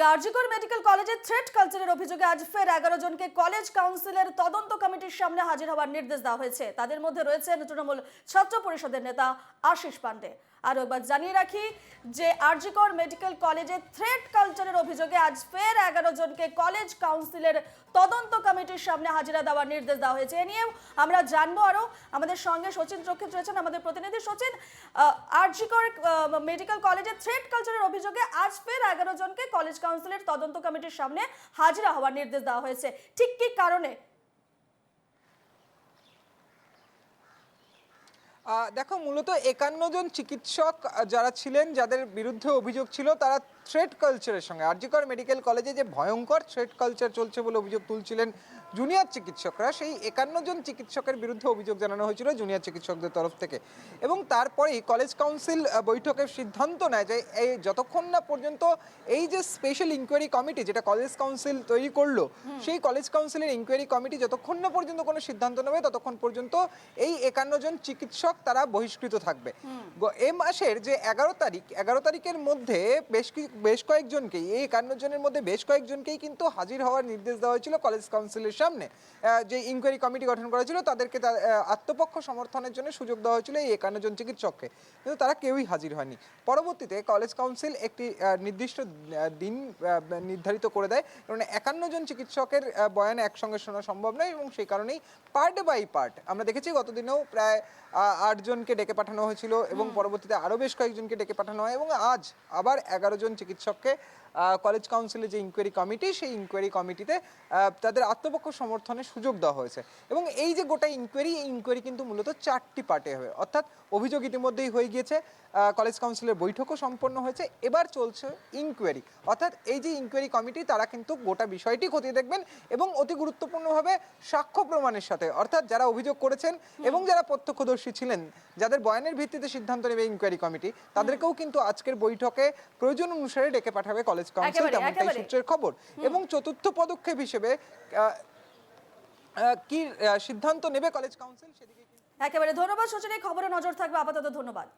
RG Kar medical কলেজে threat কালচারের অভিযোগে আজ ফের এগারো জনকে কলেজ কাউন্সিলের তদন্ত কমিটির সামনে হাজির হওয়ার নির্দেশ দেওয়া হয়েছে। তাদের মধ্যে রয়েছেন তৃণমূল ছাত্র পরিষদের নেতা আশিস পান্ডে। আর একবার জানিয়ে রাখি যে আরজিকর মেডিকেল কলেজে থ্রেড কালচারের অভিযোগে আজ ফের এগারো জনকে কলেজ কাউন্সিলের তদন্ত কমিটির সামনে হাজিরা দেওয়ার নির্দেশ দেওয়া হয়েছে। এ নিয়েও আমরা জানব আরও। আমাদের সঙ্গে সচিন রক্ষিত রয়েছেন, আমাদের প্রতিনিধি সচিন। আরজিকর মেডিকেল কলেজে থ্রেড কালচারের অভিযোগে আজ ফের এগারো জনকে কলেজ কাউন্সিলের তদন্ত কমিটির সামনে হাজিরা হওয়ার নির্দেশ দেওয়া হয়েছে। ঠিক কি কারণে? দেখো মূলত একান্ন জন চিকিৎসক যারা ছিলেন যাদের বিরুদ্ধে অভিযোগ ছিল তারা থ্রেড কালচারের সঙ্গে। আরজিকর মেডিকেল কলেজে যে ভয়ঙ্কর থ্রেড কালচার চলছে বলে অভিযোগ তুলছিলেন জুনিয়র চিকিৎসকরা সেই একান্ন জন চিকিৎসকের বিরুদ্ধে অভিযোগ জানানো হয়েছিল জুনিয়র চিকিৎসকদের তরফ থেকে। এবং তারপরেই কলেজ কাউন্সিল বৈঠকের সিদ্ধান্ত নেয় যে এই যতক্ষণ না পর্যন্ত এই যে স্পেশাল ইনকোয়ারি কমিটি যেটা কলেজ কাউন্সিল তৈরি করল সেই কলেজ কাউন্সিলের ইনকোয়ারি কমিটি যতক্ষণ না পর্যন্ত কোনো সিদ্ধান্ত নেবে ততক্ষণ পর্যন্ত এই একান্ন জন চিকিৎসক তারা বহিষ্কৃত থাকবে। এ মাসের যে এগারো তারিখ এগারো তারিখের মধ্যে বেশ বেশ কয়েকজনকেই এই একান্ন জনের মধ্যে বেশ কয়েকজনকেই কিন্তু হাজির হওয়ার নির্দেশ দেওয়া হয়েছিল কলেজ কাউন্সিলের সামনে। যে ইনকোয়ারি কমিটি গঠন করা ছিল তাদেরকে আত্মপক্ষ সমর্থনের জন্য সুযোগ দেওয়া হয়েছিল এই একান্ন জন চিকিৎসককে। কিন্তু তারা কেউই হাজির হয়নি। পরবর্তীতে কলেজ কাউন্সিল একটি নির্দিষ্ট দিন নির্ধারিত করে দেয়। কারণ একান্ন জন চিকিৎসকের বয়ান একসঙ্গে শোনা সম্ভব নয় এবং সেই কারণেই পার্ট বাই পার্ট আমরা দেখেছি গতদিনেও প্রায় আটজনকে ডেকে পাঠানো হয়েছিল এবং পরবর্তীতে আরও বেশ কয়েকজনকে ডেকে পাঠানো হয় এবং আজ আবার এগারো জন চিকিৎসককে কলেজ কাউন্সিলের যে ইনকোয়ারি কমিটি সেই ইনকোয়ারি কমিটিতে তাদের আত্মপক্ষ সমর্থনের সুযোগ দেওয়া হয়েছে। এবং এই যে গোটা ইনকোয়ারি এই ইনকোয়ারি কিন্তু মূলত চারটি পার্টে হবে। অর্থাৎ অভিযোগ ইতিমধ্যেই হয়ে গিয়েছে কলেজ কাউন্সিলের বৈঠকও সম্পন্ন হয়েছে। এবার চলছে ইনকোয়ারি অর্থাৎ এই যে ইনকোয়ারি কমিটি তারা কিন্তু গোটা বিষয়টি খতিয়ে দেখবেন এবং অতি গুরুত্বপূর্ণভাবে সাক্ষ্য প্রমাণের সাথে অর্থাৎ যারা অভিযোগ করেছেন এবং যারা প্রত্যক্ষদর্শী ছিলেন যাদের বয়ানের ভিত্তিতে সিদ্ধান্ত নেবে ইনকোয়ারি কমিটি তাদেরকেও কিন্তু আজকের বৈঠকে প্রয়োজন অনুসারে ডেকে পাঠাবে কলেজ কাউন্সিল তেমনটাই সূত্রের খবর। এবং চতুর্থ পদক্ষেপ হিসেবে কি সিদ্ধান্ত নেবে কলেজ কাউন্সিল সেদিকে একেবারে ধন্যবাদ সচিন এই খবরে নজর থাকবে। আপাতত ধন্যবাদ।